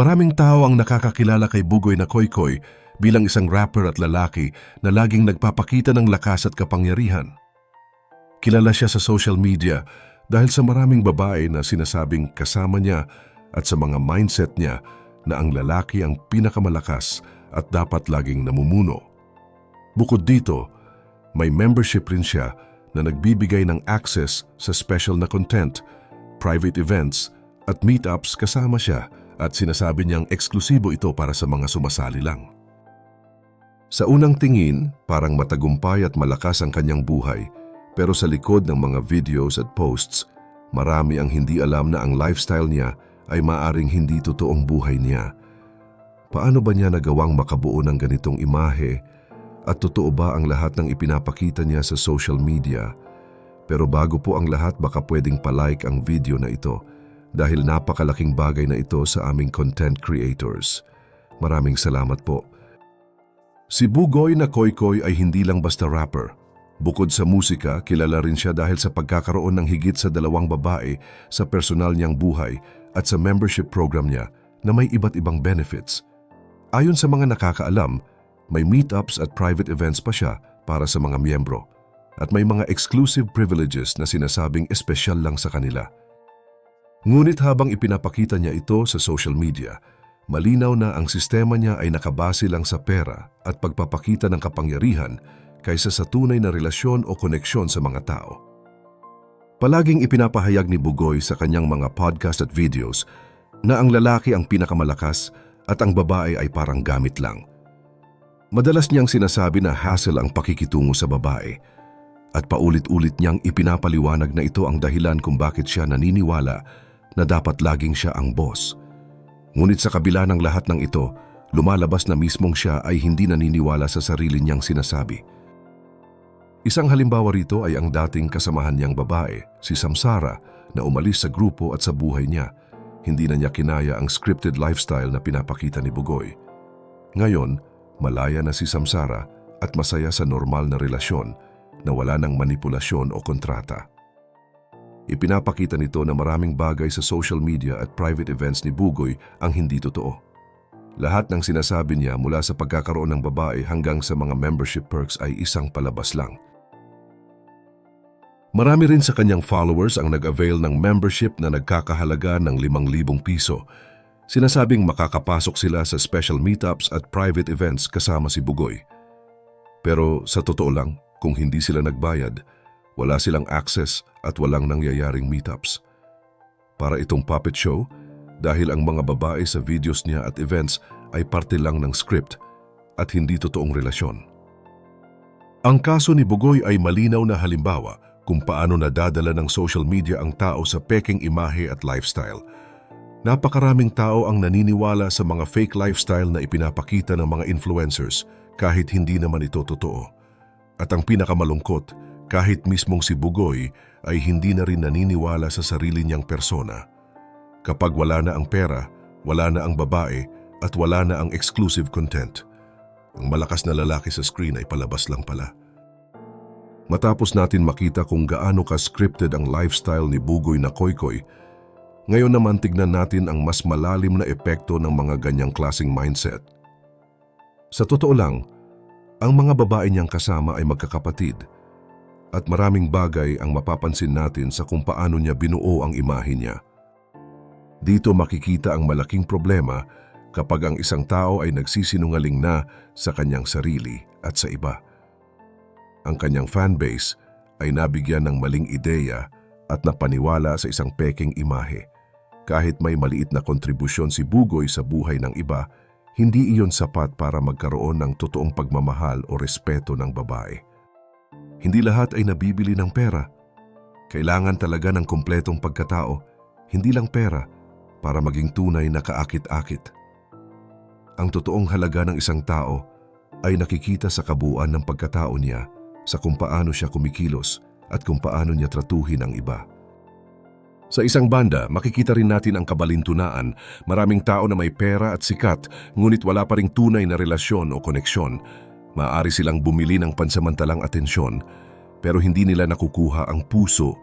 Maraming tao ang nakakakilala kay Bugoy na Koykoy bilang isang rapper at lalaki na laging nagpapakita ng lakas at kapangyarihan. Kilala siya sa social media dahil sa maraming babae na sinasabing kasama niya at sa mga mindset niya na ang lalaki ang pinakamalakas at dapat laging namumuno. Bukod dito, may membership rin siya na nagbibigay ng access sa special na content, private events at meetups kasama siya at sinasabi niyang eksklusibo ito para sa mga sumasali lang. Sa unang tingin, parang matagumpay at malakas ang kanyang buhay, pero sa likod ng mga videos at posts, marami ang hindi alam na ang lifestyle niya ay maaring hindi totoong buhay niya. Paano ba niya nagawang makabuo ng ganitong imahe at totoo ba ang lahat ng ipinapakita niya sa social media? Pero bago po ang lahat baka pwedeng palike ang video na ito dahil napakalaking bagay na ito sa aming content creators. Maraming salamat po. Si Bugoy na Koykoy ay hindi lang basta rapper. Bukod sa musika, kilala rin siya dahil sa pagkakaroon ng higit sa dalawang babae sa personal niyang buhay at sa membership program niya na may iba't ibang benefits. Ayon sa mga nakakaalam, may meetups at private events pa siya para sa mga miyembro at may mga exclusive privileges na sinasabing espesyal lang sa kanila. Ngunit habang ipinapakita niya ito sa social media, malinaw na ang sistema niya ay nakabase lang sa pera at pagpapakita ng kapangyarihan kaysa sa tunay na relasyon o koneksyon sa mga tao. Palaging ipinapahayag ni Bugoy sa kanyang mga podcast at videos na ang lalaki ang pinakamalakas at ang babae ay parang gamit lang. Madalas niyang sinasabi na hassle ang pakikitungo sa babae at paulit-ulit niyang ipinapaliwanag na ito ang dahilan kung bakit siya naniniwala na dapat laging siya ang boss. Ngunit sa kabila ng lahat ng ito, lumalabas na mismong siya ay hindi naniniwala sa sarili niyang sinasabi. Isang halimbawa rito ay ang dating kasamahan niyang babae, si Samsara, na umalis sa grupo at sa buhay niya. Hindi na niya kinaya ang scripted lifestyle na pinapakita ni Bugoy. Ngayon, malaya na si Samsara at masaya sa normal na relasyon na wala ng manipulasyon o kontrata. Ipinapakita nito na maraming bagay sa social media at private events ni Bugoy ang hindi totoo. Lahat ng sinasabi niya mula sa pagkakaroon ng babae hanggang sa mga membership perks ay isang palabas lang. Marami rin sa kanyang followers ang nag-avail ng membership na nagkakahalaga ng 5,000 piso. Sinasabing makakapasok sila sa special meetups at private events kasama si Bugoy. Pero sa totoo lang, kung hindi sila nagbayad, wala silang access at walang nangyayaring meetups. Para itong puppet show, dahil ang mga babae sa videos niya at events ay parte lang ng script at hindi totoong relasyon. Ang kaso ni Bugoy ay malinaw na halimbawa kung paano nadadala ng social media ang tao sa peking imahe at lifestyle. Napakaraming tao ang naniniwala sa mga fake lifestyle na ipinapakita ng mga influencers kahit hindi naman ito totoo. At ang pinakamalungkot, kahit mismong si Bugoy ay hindi na rin naniniwala sa sarili niyang persona. Kapag wala na ang pera, wala na ang babae, at wala na ang exclusive content. Ang malakas na lalaki sa screen ay palabas lang pala. Matapos natin makita kung gaano ka-scripted ang lifestyle ni Bugoy na Koykoy, ngayon naman tignan natin ang mas malalim na epekto ng mga ganyang klasing mindset. Sa totoo lang, ang mga babae niyang kasama ay magkakapatid at maraming bagay ang mapapansin natin sa kung paano niya binuo ang imahe niya. Dito makikita ang malaking problema kapag ang isang tao ay nagsisinungaling na sa kanyang sarili at sa iba ang kanyang fanbase ay nabigyan ng maling ideya at napaniwala sa isang peking imahe. Kahit may maliit na kontribusyon si Bugoy sa buhay ng iba, hindi iyon sapat para magkaroon ng totoong pagmamahal o respeto ng babae. Hindi lahat ay nabibili ng pera. Kailangan talaga ng kumpletong pagkatao, hindi lang pera, para maging tunay na kaakit-akit. Ang totoong halaga ng isang tao ay nakikita sa kabuuan ng pagkatao niya sa kung paano siya kumikilos at kung paano niya tratuhin ang iba. Sa isang banda, makikita rin natin ang kabalintunaan, maraming tao na may pera at sikat ngunit wala pa ring tunay na relasyon o koneksyon. Maaari silang bumili ng pansamantalang atensyon pero hindi nila nakukuha ang puso,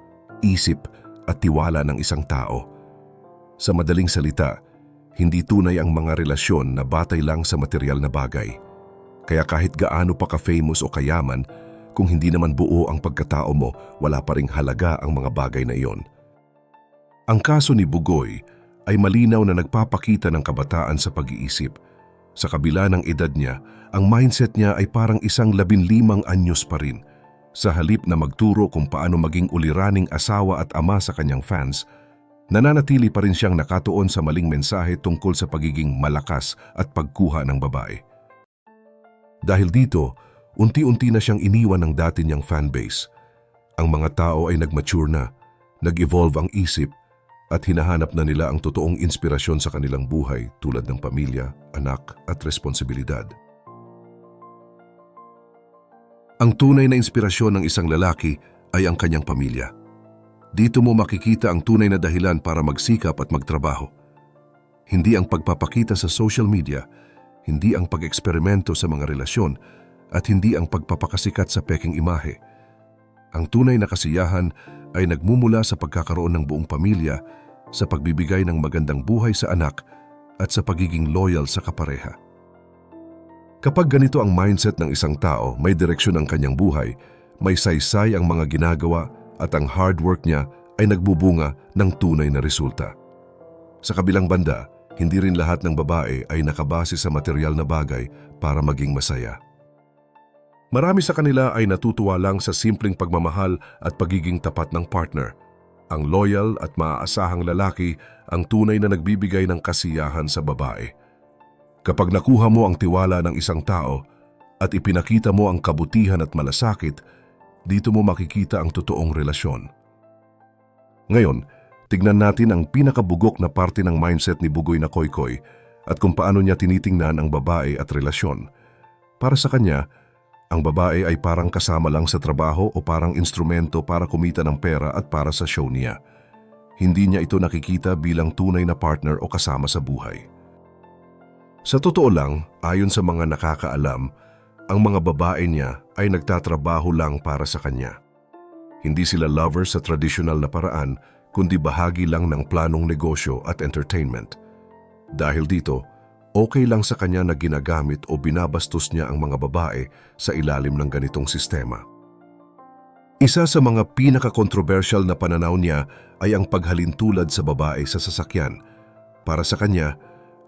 isip at tiwala ng isang tao. Sa madaling salita, Hindi tunay ang mga relasyon na batay lang sa material na bagay. Kaya kahit gaano pa ka-famous o kayaman, kung hindi naman buo ang pagkatao mo, wala pa ring halaga ang mga bagay na iyon. Ang kaso ni Bugoy ay malinaw na nagpapakita ng kabataan sa pag-iisip. Sa kabila ng edad niya, ang mindset niya ay parang isang labinlimang anyos pa rin. Sa halip na magturo kung paano maging uliraning asawa at ama sa kanyang fans, nananatili pa rin siyang nakatuon sa maling mensahe tungkol sa pagiging malakas at pagkuha ng babae. Dahil dito, unti-unti na siyang iniwan ng dati niyang fanbase. Ang mga tao ay nagmature na, nag-evolve ang isip, at hinahanap na nila ang totoong inspirasyon sa kanilang buhay tulad ng pamilya, anak at responsibilidad. Ang tunay na inspirasyon ng isang lalaki ay ang kanyang pamilya. Dito mo makikita ang tunay na dahilan para magsikap at magtrabaho. Hindi ang pagpapakita sa social media, hindi ang pag-eksperimento sa mga relasyon, at hindi ang pagpapakasikat sa peking imahe. Ang tunay na kasiyahan ay nagmumula sa pagkakaroon ng buong pamilya, sa pagbibigay ng magandang buhay sa anak, at sa pagiging loyal sa kapareha. Kapag ganito ang mindset ng isang tao, may direksyon ang kanyang buhay, may saysay ang mga ginagawa at ang hard work niya ay nagbubunga ng tunay na resulta. Sa kabilang banda, hindi rin lahat ng babae ay nakabase sa material na bagay para maging masaya. Marami sa kanila ay natutuwa lang sa simpleng pagmamahal at pagiging tapat ng partner. Ang loyal at maaasahang lalaki ang tunay na nagbibigay ng kasiyahan sa babae. Kapag nakuha mo ang tiwala ng isang tao at ipinakita mo ang kabutihan at malasakit, dito mo makikita ang totoong relasyon. Ngayon, tignan natin ang pinakabugok na parte ng mindset ni Bugoy na Koykoy at kung paano niya tinitingnan ang babae at relasyon. Para sa kanya, ang babae ay parang kasama lang sa trabaho o parang instrumento para kumita ng pera at para sa show niya. Hindi niya ito nakikita bilang tunay na partner o kasama sa buhay. Sa totoo lang, ayon sa mga nakakaalam, ang mga babae niya ay nagtatrabaho lang para sa kanya. Hindi sila lovers sa traditional na paraan, kundi bahagi lang ng planong negosyo at entertainment. Dahil dito, okay lang sa kanya na ginagamit o binabastos niya ang mga babae sa ilalim ng ganitong sistema. Isa sa mga pinaka-controversial na pananaw niya ay ang paghalintulad sa babae sa sasakyan. Para sa kanya,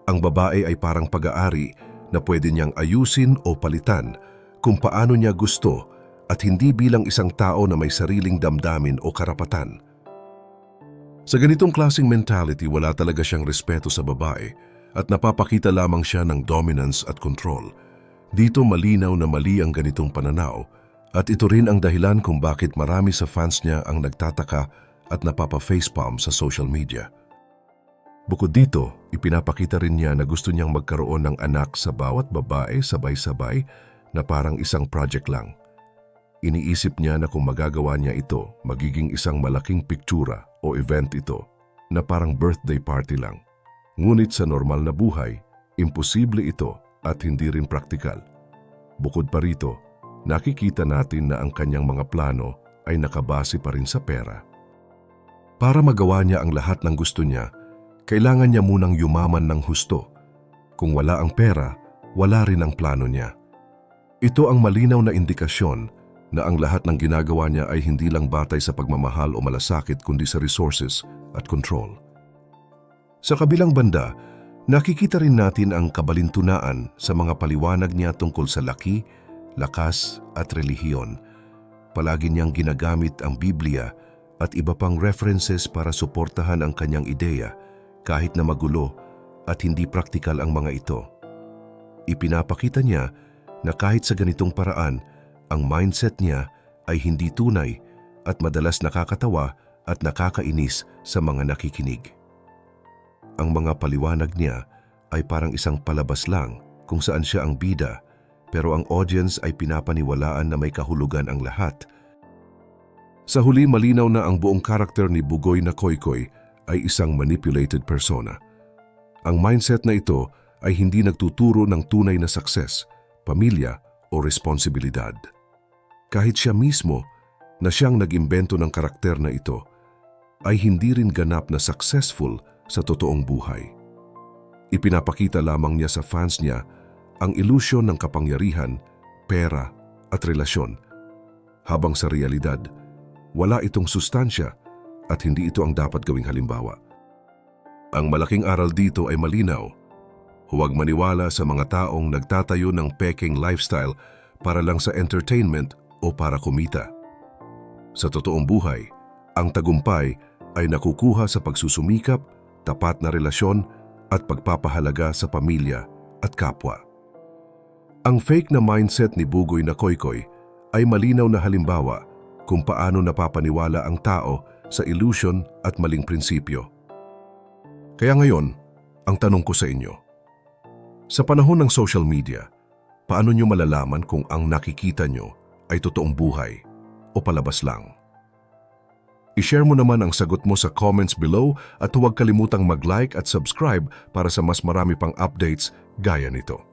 ang babae ay parang pag-aari na pwede niyang ayusin o palitan kung paano niya gusto at hindi bilang isang tao na may sariling damdamin o karapatan. Sa ganitong klasing mentality, wala talaga siyang respeto sa babae at napapakita lamang siya ng dominance at control. Dito malinaw na mali ang ganitong pananaw at ito rin ang dahilan kung bakit marami sa fans niya ang nagtataka at napapa-facepalm sa social media. Bukod dito, ipinapakita rin niya na gusto niyang magkaroon ng anak sa bawat babae sabay-sabay na parang isang project lang. Iniisip niya na kung magagawa niya ito, magiging isang malaking piktura o event ito na parang birthday party lang. Ngunit sa normal na buhay, imposible ito at hindi rin praktikal. Bukod pa rito, nakikita natin na ang kanyang mga plano ay nakabase pa rin sa pera. Para magawa niya ang lahat ng gusto niya, kailangan niya munang yumaman ng husto. Kung wala ang pera, wala rin ang plano niya. Ito ang malinaw na indikasyon na ang lahat ng ginagawa niya ay hindi lang batay sa pagmamahal o malasakit kundi sa resources at control. Sa kabilang banda, nakikita rin natin ang kabalintunaan sa mga paliwanag niya tungkol sa laki, lakas at relihiyon. Palagi niyang ginagamit ang Biblia at iba pang references para suportahan ang kanyang ideya kahit na magulo at hindi praktikal ang mga ito. Ipinapakita niya na kahit sa ganitong paraan, ang mindset niya ay hindi tunay at madalas nakakatawa at nakakainis sa mga nakikinig. Ang mga paliwanag niya ay parang isang palabas lang kung saan siya ang bida pero ang audience ay pinapaniwalaan na may kahulugan ang lahat. Sa huli malinaw na ang buong karakter ni Bugoy na Koykoy ay isang manipulated persona. Ang mindset na ito ay hindi nagtuturo ng tunay na success, pamilya o responsibilidad. Kahit siya mismo na siyang nag-imbento ng karakter na ito, ay hindi rin ganap na successful sa totoong buhay. Ipinapakita lamang niya sa fans niya ang ilusyon ng kapangyarihan, pera at relasyon. Habang sa realidad, wala itong sustansya at hindi ito ang dapat gawing halimbawa. Ang malaking aral dito ay malinaw. Huwag maniwala sa mga taong nagtatayo ng peking lifestyle para lang sa entertainment o para kumita. Sa totoong buhay, ang tagumpay ay nakukuha sa pagsusumikap, tapat na relasyon at pagpapahalaga sa pamilya at kapwa. Ang fake na mindset ni Bugoy na Koykoy ay malinaw na halimbawa kung paano napapaniwala ang tao sa illusion at maling prinsipyo. Kaya ngayon, ang tanong ko sa inyo, sa panahon ng social media, paano nyo malalaman kung ang nakikita nyo ay totoong buhay o palabas lang? I-share mo naman ang sagot mo sa comments below at huwag kalimutang mag-like at subscribe para sa mas marami pang updates gaya nito.